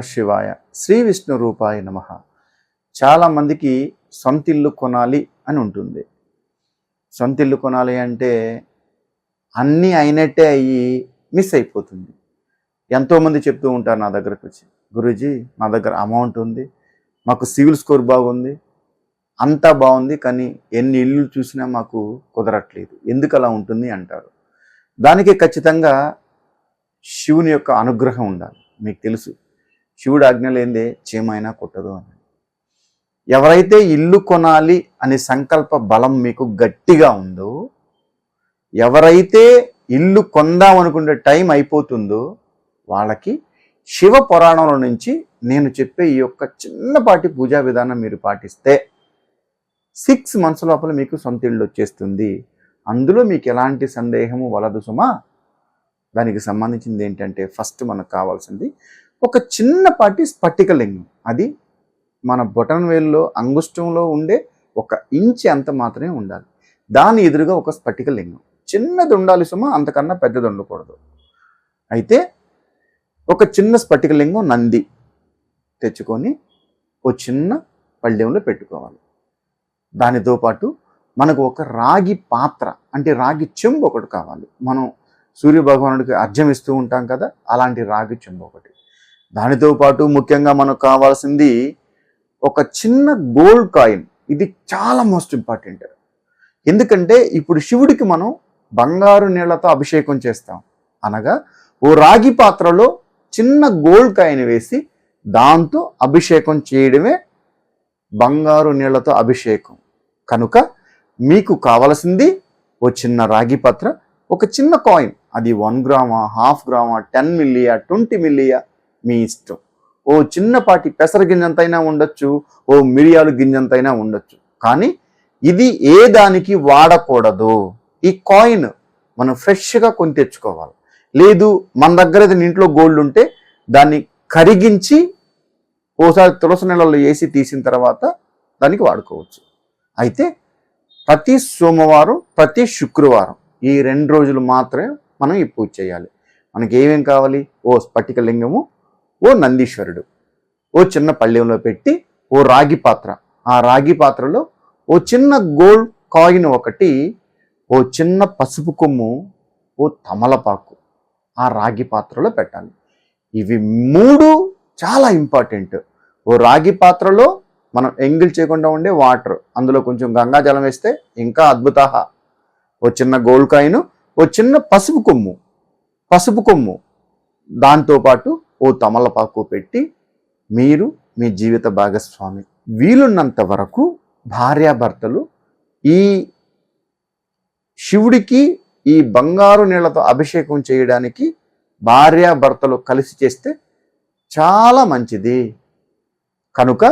శివాయ. శ్రీ విష్ణు రూపాయ నమ. చాలామందికి సొంతిల్లు కొనాలి అని ఉంటుంది. సొంతిల్లు కొనాలి అంటే అన్నీ అయినట్టే అయ్యి మిస్ అయిపోతుంది. ఎంతోమంది చెప్తూ ఉంటారు నా దగ్గరకు వచ్చి గురూజీ నా దగ్గర అమౌంట్ ఉంది మాకు సివిల్ స్కోర్ బాగుంది అంతా బాగుంది కానీ ఎన్ని ఇల్లు చూసినా మాకు కుదరట్లేదు. ఎందుకు అలా ఉంటుంది? అంటారు. దానికి ఖచ్చితంగా శివుని యొక్క అనుగ్రహం ఉండాలి. మీకు తెలుసు. శివుడు ఆజ్ఞ లేదే చీమైనా కొట్టదు అని. ఎవరైతే ఇల్లు కొనాలి అనే సంకల్ప బలం మీకు గట్టిగా ఉందో ఎవరైతే ఇల్లు కొందాం అనుకునే టైం అయిపోతుందో వాళ్ళకి శివ పురాణంలో నుంచి నేను చెప్పే ఈ యొక్క చిన్నపాటి పూజా విధానం మీరు పాటిస్తే సిక్స్ మంత్స్ లోపల మీకు సొంత ఇల్లు వచ్చేస్తుంది. అందులో మీకు ఎలాంటి సందేహము వలదు సుమా? దానికి సంబంధించింది ఏంటంటే ఫస్ట్ మనకు కావాల్సింది ఒక చిన్నపాటి స్ఫటికలింగం. అది మన బొటన్ వేలులో అంగుష్టంలో ఉండే ఒక ఇంచి అంత మాత్రమే ఉండాలి. దాని ఎదురుగా ఒక స్ఫటికలింగం. చిన్నది ఉండాలి సుమ అంతకన్నా పెద్దది ఉండకూడదు అయితే ఒక చిన్న స్ఫటికలింగం నంది తెచ్చుకొని ఓ చిన్న పళ్ళెంలో పెట్టుకోవాలి. దానితో పాటు మనకు ఒక రాగి పాత్ర అంటే రాగి చెంబు ఒకటి కావాలి. మనం సూర్య భగవానుడికి అర్ఘ్యం ఇస్తూ ఉంటాం కదా అలాంటి రాగి చెంబు ఒకటి. దానితో పాటు ముఖ్యంగా మనకు కావాల్సింది ఒక చిన్న గోల్డ్ కాయిన్. ఇది చాలా మోస్ట్ ఇంపార్టెంట్. ఎందుకంటే ఇప్పుడు శివుడికి మనం బంగారు నీళ్ళతో అభిషేకం చేస్తాం. అనగా ఓ రాగి పాత్రలో చిన్న గోల్డ్ కాయిన్ వేసి దాంతో అభిషేకం చేయడమే బంగారు నీళ్ళతో అభిషేకం. కనుక మీకు కావలసింది ఓ చిన్న రాగి పాత్ర ఒక చిన్న కాయిన్. అది one gram half gram ten Millia twenty మిల్లియా మీ ఇష్టం. ఓ చిన్నపాటి పెసర గింజంతైనా ఉండొచ్చు ఓ మిరియాలు గింజంతైనా ఉండొచ్చు. కానీ ఇది ఏ దానికి వాడకూడదు. ఈ కాయిన్ మనం ఫ్రెష్గా కొని తెచ్చుకోవాలి. లేదు మన దగ్గర ఏదైనా ఇంట్లో గోల్డ్ ఉంటే దాన్ని కరిగించి ఓసారి తులసి నెలలో వేసి తీసిన తర్వాత దానికి వాడుకోవచ్చు. అయితే ప్రతి సోమవారం ప్రతి శుక్రవారం ఈ రెండు రోజులు మాత్రమే మనం ఈ పూజ చేయాలి. మనకి ఏమేం కావాలి? ఓ స్ఫటిక లింగము ఓ నందీశ్వరుడు ఓ చిన్న పళ్ళెంలో పెట్టి ఓ రాగి పాత్ర. ఆ రాగి పాత్రలో ఓ చిన్న గోల్డ్ కాయిన్ ఒకటి ఓ చిన్న పసుపు కొమ్ము ఓ తమలపాకు ఆ రాగి పాత్రలో పెట్టాలి. ఇవి మూడు చాలా ఇంపార్టెంట్. ఓ రాగి పాత్రలో మనం ఎంగిల్ చేయకుండా ఉండే వాటర్ అందులో కొంచెం గంగాజలం వేస్తే ఇంకా అద్భుత ఓ చిన్న గోల్డ్ కాయిన్ ఓ చిన్న పసుపు కొమ్ము పసుపు కొమ్ము. దాంతోపాటు ఓ తమలపాకు పెట్టి మీరు మీ జీవిత భాగస్వామి. వీలున్నంత వరకు భార్యాభర్తలు ఈ శివుడికి ఈ బంగారు నీళ్ళతో అభిషేకం చేయడానికి భార్యాభర్తలు కలిసి చేస్తే చాలా మంచిది. కనుక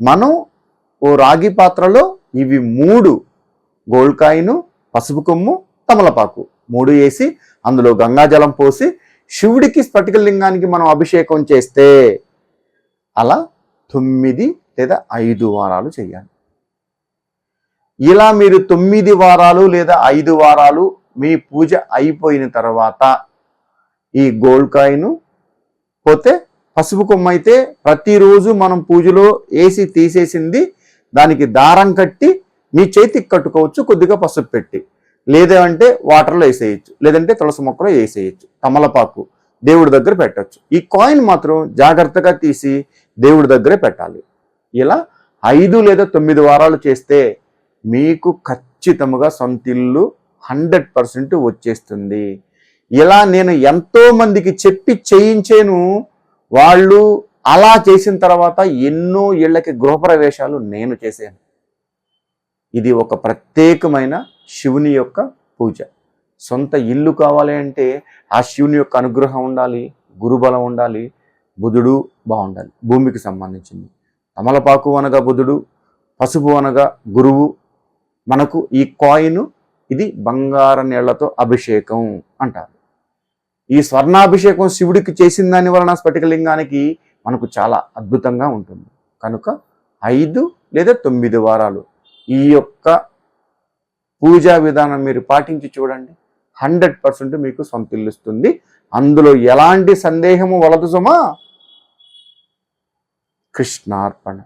మనం ఓ రాగి పాత్రలో ఇవి మూడు గోల్కాయిను పసుపు కొమ్ము తమలపాకు మూడు వేసి అందులో గంగాజలం పోసి శివుడికి స్ఫటికలింగానికి మనం అభిషేకం చేస్తే అలా తొమ్మిది లేదా ఐదు వారాలు చేయాలి. ఇలా మీరు తొమ్మిది వారాలు లేదా ఐదు వారాలు మీ పూజ అయిపోయిన తర్వాత ఈ గోల్డ్ కాయిన్ పోతే పసుపు కొమ్మ అయితే ప్రతిరోజు మనం పూజలో వేసి తీసేసింది దానికి దారం కట్టి మీ చేతికి కట్టుకోవచ్చు కొద్దిగా పసుపు పెట్టి. లేదంటే వాటర్లో వేసేయచ్చు లేదంటే తులసి మొక్కలో వేసేయచ్చు తమలపాకు దేవుడి దగ్గర పెట్టచ్చు. ఈ కాయిన్ మాత్రం జాగ్రత్తగా తీసి దేవుడి దగ్గరే పెట్టాలి. ఇలా ఐదు లేదా తొమ్మిది వారాలు చేస్తే మీకు ఖచ్చితముగా సొంతిల్లు హండ్రెడ్ పర్సెంట్ వచ్చేస్తుంది. ఇలా నేను ఎంతో మందికి చెప్పి చేయించాను వాళ్ళు అలా చేసిన తర్వాత ఎన్నో ఇళ్ళకి గృహప్రవేశాలు నేను చేశాను. ఇది ఒక ప్రత్యేకమైన శివుని యొక్క పూజ. సొంత ఇల్లు కావాలి అంటే ఆ శివుని యొక్క అనుగ్రహం ఉండాలి గురుబలం ఉండాలి బుధుడు బాగుండాలి. భూమికి సంబంధించింది. తమలపాకు అనగా బుధుడు పసుపు అనగా గురువు. మనకు ఈ కాయిన్ ఇది బంగార నీళ్ళతో అభిషేకం అంటారు. ఈ స్వర్ణాభిషేకం శివుడికి చేసిన దాని వలన స్ఫటికలింగానికి మనకు చాలా అద్భుతంగా ఉంటుంది. కనుక ఐదు లేదా తొమ్మిది వారాలు ఈ యొక్క పూజా విధానం మీరు పాటించి చూడండి. హండ్రెడ్ పర్సెంట్ మీకు సొంతిల్లుస్తుంది. అందులో ఎలాంటి సందేహము వలదు సుమా? కృష్ణార్పణ.